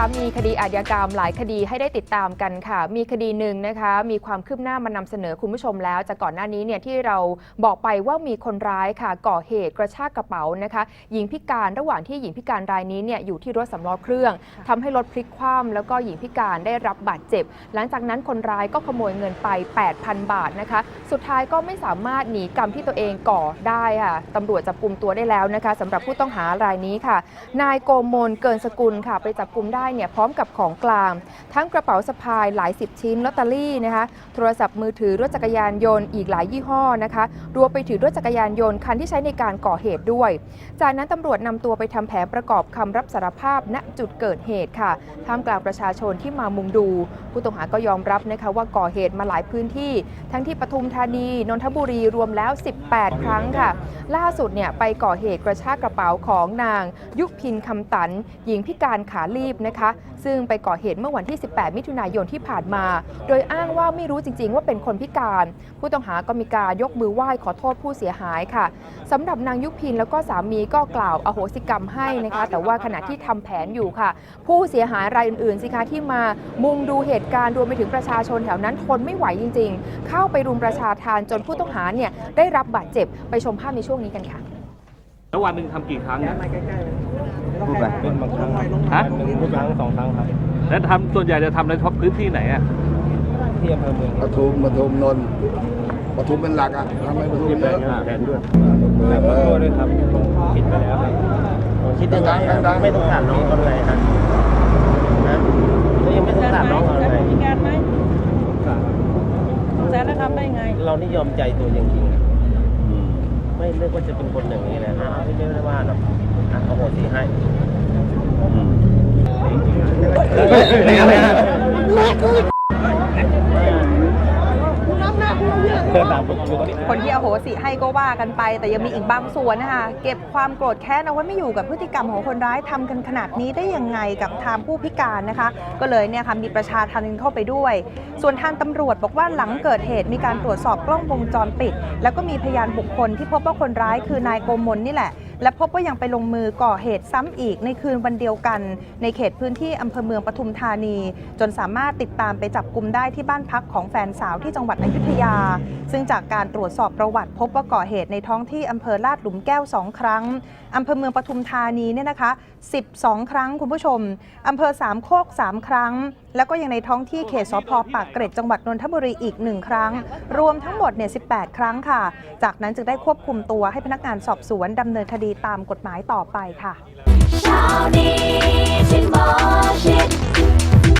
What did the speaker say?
คะมีคดีอาชญากรรมหลายคดีให้ได้ติดตามกันค่ะ มีคดีหนึ่งนะคะมีความคืบหน้ามานำเสนอคุณผู้ชมแล้ว จากก่อนหน้านี้เนี่ยที่เราบอกไปว่ามีคนร้ายค่ะก่อเหตุกระชากกระเป๋านะคะหญิงพิการระหว่างที่หญิงพิการรายนี้เนี่ยอยู่ที่รถสำล้อเครื่องทำให้รถพลิกคว่ำแล้วก็หญิงพิการได้รับบาดเจ็บ หลังจากนั้นคนร้ายก็ขโมยเงินไป 8,000 บาทนะคะสุดท้ายก็ไม่สามารถหนีกรรมที่ตัวเองก่อได้ค่ะตำรวจจับกลุ่มตัวได้แล้วนะคะสำหรับผู้ต้องหารายนี้ค่ะ นายโกมลเกินสกุลค่ะไปจับกลุ่มได้เนี่ยพร้อมกับของกลาง ทั้งกระเป๋าสะพายหลายสิบชิ้นลอตเตอรี่นะคะโทรศัพท์มือถือรถจักรยานยนต์อีกหลายยี่ห้อนะคะรวมไปถึงรถจักรยานยนต์คันที่ใช้ในการก่อเหตุด้วย จากนั้นตำรวจนำตัวไปทำแผนประกอบคำรับสารภาพณจุดเกิดเหตุค่ะท่ามกลางประชาชนที่มามุงดู ผู้ต้องหาก็ยอมรับนะคะว่าก่อเหตุมาหลายพื้นที่ ทั้งที่ปทุมธานีนนทบุรีรวมแล้ว 18 ครั้งค่ะ ล่าสุดเนี่ยไปก่อเหตุกระชากกระเป๋าของนาง ยุพินคำตัน หญิงพิการขาลีบนะคะซึ่งไปก่อเหตุเมื่อวันที่ 18 มิถุนายนที่ผ่านมา โดยอ้างว่าไม่รู้จริง ๆ ว่าเป็นคนพิการ ผู้ต้องหาก็มีการยกมือไหว้ขอโทษผู้เสียหายค่ะสำหรับนางยุพินแล้วก็สามีก็กล่าวอโหสิกรรมให้นะคะ แต่ว่าขณะที่ทำแผนอยู่ค่ะ ผู้เสียหายรายอื่นๆสิคะที่มามุงดูเหตุการณ์รวมไปถึงประชาชนแถวนั้นทนไม่ไหวจริง ๆ เข้าไปรุมประชาทานจนผู้ต้องหาเนี่ยได้รับบาดเจ็บไปชมภาพในช่วงนี้กันค่ะแล้ววันหนึ่งทำกี่ครั้งเนี่ย พูดไปเป็นบางครั้งครับฮะพูดครั้งสองครั้งครับ แล้วทำส่วนใหญ่จะทำในท็อปพื้นที่ไหนอะที่อำเภอเมืองปทุมปทุมนนท์ปทุมเป็นหลักอะทำไมปทุมเยอะแทนด้วยแต่ขอโทษด้วยครับผิดไปแล้วครับคิดยังไงอะไม่สงสารน้องเขาเลยฮะนะแล้วยังไม่สงสารน้องเขาเลยพิการไหมสงสารแล้วทำได้ไง เรานี่ยอมใจตัวจริงๆอะ ไม่เลือกว่าจะเป็นคนอย่างนี้เลยฮะไม่ได้ไม่ได้ว่าหรอกอะเอาโหสิให้ คนที่อโหสิให้ก็ว่ากันไป แต่ยังมีอีกบางส่วนนะคะเก็บความโกรธแค้นเอาไว้ไม่อยู่กับพฤติกรรมของคนร้ายทำกันขนาดนี้ได้ยังไงกับทางผู้พิการนะคะ ก็เลยเนี่ยค่ะมีประชาทันเข้าไปด้วย ส่วนทางตำรวจบอกว่าหลังเกิดเหตุมีการตรวจสอบกล้องวงจรปิด แล้วก็มีพยานบุคคลที่พบว่าคนร้ายคือนายโกมลนี่แหละ และพบว่ายังไปลงมือก่อเหตุซ้ำอีกในคืนวันเดียวกัน ในเขตพื้นที่อำเภอเมืองปทุมธานี จนสามารถติดตามไปจับกลุ่มได้ที่บ้านพักของแฟนสาวที่จังหวัดอยุธยา ซึ่งจากการตรวจสอบประวัติพบว่าก่อเหตุในท้องที่อำเภอลาดหลุมแก้ว2ครั้งอำเภอเมืองปทุมธานีเนี่ยนะคะ 12 ครั้งคุณผู้ชมอำเภอสามโคก3ครั้งแล้วก็ยังในท้องที่เขตสพปากเกร็ดจังหวัดนนทบุรีอีก 1 ครั้ง รวมทั้งหมดเนี่ย18 ครั้งค่ะ จากนั้นจึงได้ควบคุมตัวให้พนักงานสอบสวนดำเนินคดีตามกฎหมายต่อไปค่ะ